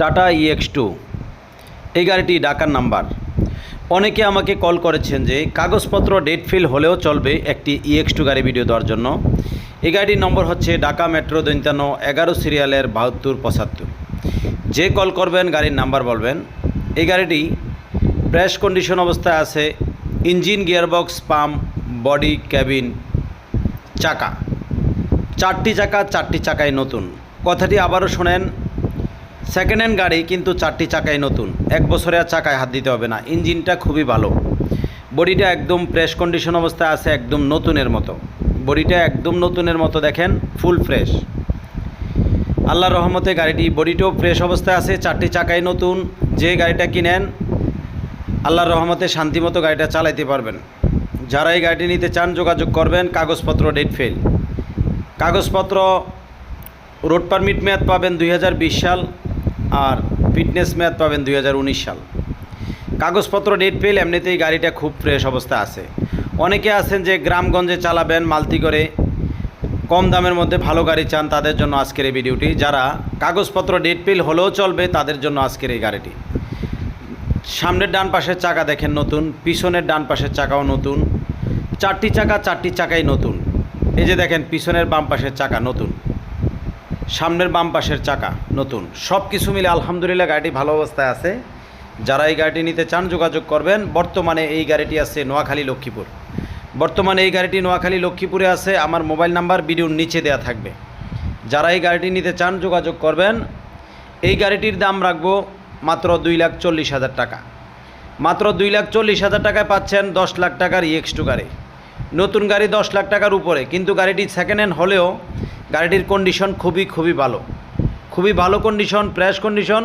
Tata EX two এই গাড়িটি ডাকার নাম্বার। অনেকে আমাকে কল করেছেন যে কাগজপত্র ডেট ফিল হলেও চলবে একটি ইএক্স টু গাড়ি ভিডিও দেওয়ার জন্য। এই গাড়িটির নম্বর হচ্ছে ঢাকা মেট্রো দৈন্তান্ন এগারো সিরিয়ালের বাহাত্তর পঁচাত্তর। যে কল করবেন, গাড়ির নাম্বার বলবেন। এই গাড়িটি প্রেস কন্ডিশন অবস্থায় আছে, engine, gearbox, pump, body, cabin, চাকা। চারটি চাকা, চারটি চাকায় নতুন। কথাটি আবারও শোনেন সেকেন্ড হ্যান্ড গাড়ি কিন্তু চারটি চাকায় নতুন। এক বছরে আর চাকায় হাত দিতে হবে না। ইঞ্জিনটা খুবই ভালো। বডিটা একদম ফ্রেশ কন্ডিশন অবস্থায় আছে, একদম নতুনের মতো। বডিটা একদম নতুনের মতো দেখেন ফুল ফ্রেশ আল্লাহর রহমতে গাড়িটি বডিটাও ফ্রেশ অবস্থায় আছে, চারটি চাকায় নতুন। যে গাড়িটা কিনেন, আল্লাহর রহমতে শান্তিমতো গাড়িটা চালাইতে পারবেন। যারা এই গাড়িটি নিতে চান, যোগাযোগ করবেন, কাগজপত্র ডেট ফেল কাগজপত্র রোড পারমিট মেয়াদ পাবেন দুই হাজার বিশ সাল। আর ফিটনেস মেয়াদ পাবেন দু হাজার উনিশ সাল। কাগজপত্র ডেট পেল এমনিতেই গাড়িটা খুব ফ্রেশ অবস্থায় আছে। অনেকে আছেন যে গ্রামগঞ্জে চালাবেন, মালতি করে কম দামের মধ্যে ভালো গাড়ি চান, তাদের জন্য আজকের এই ভিডিওটি। যারা কাগজপত্র ডেট পেল হলেও চলবে, তাদের জন্য আজকের এই গাড়িটি। সামনের ডান পাশের চাকা দেখেন নতুন, পিছনের ডান পাশের চাকাও নতুন। চারটি চাকা, চারটি চাকাই নতুন। এই যে দেখেন, পিছনের বাম পাশের চাকা নতুন। সামনের বাম পাশের চাকা, নতুন। সব কিছু মিলে আলহামদুলিল্লাহ গাড়িটি ভালো অবস্থায় আছে। যারা এই গাড়িটি নিতে চান, যোগাযোগ করবেন। বর্তমানে এই গাড়িটি আছে নোয়াখালী লক্ষ্মীপুর। বর্তমানে এই গাড়িটি নোয়াখালী লক্ষ্মীপুরে আছে। আমার মোবাইল নাম্বার ভিডিওর নিচে দেওয়া থাকবে। যারা এই গাড়িটি নিতে চান, যোগাযোগ করবেন। এই গাড়িটির দাম রাখব মাত্র দুই লাখ চল্লিশ হাজার টাকা। মাত্র দুই লাখ চল্লিশ হাজার টাকায় পাচ্ছেন দশ লাখ টাকার ইএক্স টু গাড়ি নতুন গাড়ি দশ লাখ টাকার উপরে, কিন্তু গাড়িটি সেকেন্ড হ্যান্ড হলেও গাড়িটির কন্ডিশন খুবই খুবই ভালো। খুবই ভালো কন্ডিশন ফ্রেশ কন্ডিশন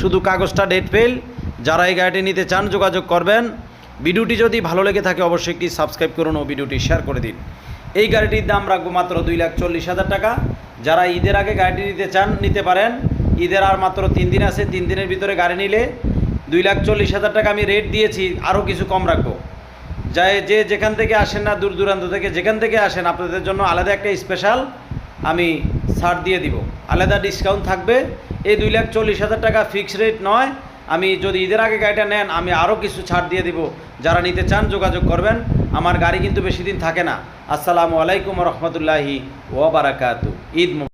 শুধু কাগজটা ডেট ফেল যারা এই গাড়িটি নিতে চান, যোগাযোগ করবেন। ভিডিওটি যদি ভালো লেগে থাকে, অবশ্যই একটি সাবস্ক্রাইব করুন ও ভিডিওটি শেয়ার করে দিন। এই গাড়িটির দাম রাখব মাত্র দুই লাখ চল্লিশ হাজার টাকা। যারা ঈদের আগে গাড়িটি নিতে চান, নিতে পারেন। ঈদের আর মাত্র তিন দিন আছে, তিন দিনের ভিতরে গাড়ি নিলে দুই লাখ চল্লিশ হাজার টাকা আমি রেট দিয়েছি, আরও কিছু কম রাখব। যাই যে যেখান থেকে আসেন না, দূর দূরান্ত থেকে যেখান থেকে আসেন, আপনাদের জন্য আলাদা একটা স্পেশাল আমি ছাড় দিয়ে দিব। আলাদা ডিসকাউন্ট থাকবে। এই দুই লাখ চল্লিশ হাজার টাকা ফিক্সড রেট নয়। আমি যদি ঈদের আগে গাড়িটা নেন, আমি আরও কিছু ছাড় দিয়ে দিব। যারা নিতে চান, যোগাযোগ করবেন। আমার গাড়ি কিন্তু বেশি দিন থাকে না। আসসালামু আলাইকুম রহমতুল্লাহি ওবরাকাতু ঈদ